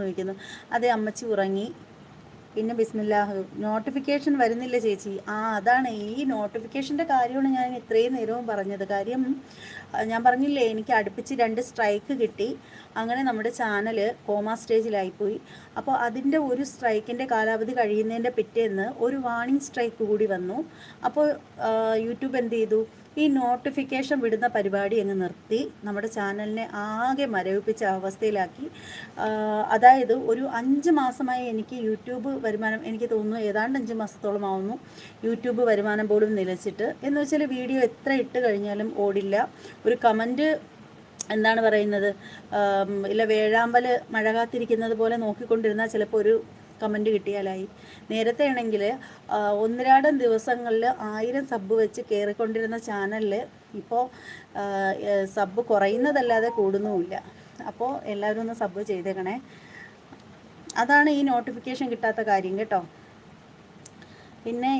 ചോദിക്കുന്നു അതെ അമ്മച്ചി ഉറങ്ങി. പിന്നെ ബിസ്മില്ലാഹ് നോട്ടിഫിക്കേഷൻ വരുന്നില്ല ചേച്ചി. ആ അതാണ്. ഈ നോട്ടിഫിക്കേഷന്റെ കാര്യമാണ് ഞാൻ ഇത്രയും നേരവും പറഞ്ഞത്. കാര്യം ഞാൻ പറഞ്ഞില്ലേ എനിക്ക് അടുപ്പിച്ച് രണ്ട് സ്ട്രൈക്ക് കിട്ടി. അങ്ങനെ നമ്മുടെ ചാനൽ കോമ സ്റ്റേജിലായിപ്പോയി. അപ്പോൾ അതിന്റെ ഒരു സ്ട്രൈക്കിന്റെ കാലാവധി കഴിയുന്നതിന്റെ പിറ്റേന്ന് ഒരു വാണിംഗ് സ്ട്രൈക്ക് കൂടി വന്നു. അപ്പോൾ യൂട്യൂബ് എന്ത് ചെയ്തു? ഈ നോട്ടിഫിക്കേഷൻ വിടുന്ന പരിപാടി അങ്ങ് നിർത്തി. നമ്മുടെ ചാനലിനെ ആകെ മരവിപ്പിച്ച അവസ്ഥയിലാക്കി. അതായത് ഒരു അഞ്ച് മാസമായി എനിക്ക് യൂട്യൂബ് വരുമാനം എനിക്ക് തോന്നുന്നു ഏതാണ്ട് അഞ്ച് മാസത്തോളം ആവുന്നു യൂട്യൂബ് വരുമാനം പോലും നിലച്ചിട്ട്. എന്ന് വെച്ചാൽ വീഡിയോ എത്ര ഇട്ട് കഴിഞ്ഞാലും ഓടില്ല. ഒരു കമന്റ് എന്താണ് പറയുന്നത്? ഇല്ല വേഴാമ്പൽ മഴ കാത്തിരിക്കുന്നത് പോലെ നോക്കിക്കൊണ്ടിരുന്നാൽ ചിലപ്പോൾ ഒരു കമന്റ് കിട്ടിയാലായി. നേരത്തെ ആണെങ്കിൽ ഒന്നിരാടം ദിവസങ്ങളിൽ ആയിരം സബ് വെച്ച് കയറിക്കൊണ്ടിരുന്ന ചാനലിൽ ഇപ്പോൾ സബ് കുറയുന്നതല്ലാതെ കൂടുന്നുമില്ല. അപ്പോൾ എല്ലാവരും ഒന്ന് സബ് ചെയ്തേക്കണേ. അതാണ് ഈ നോട്ടിഫിക്കേഷൻ കിട്ടാത്ത കാര്യം കേട്ടോ. പിന്നെ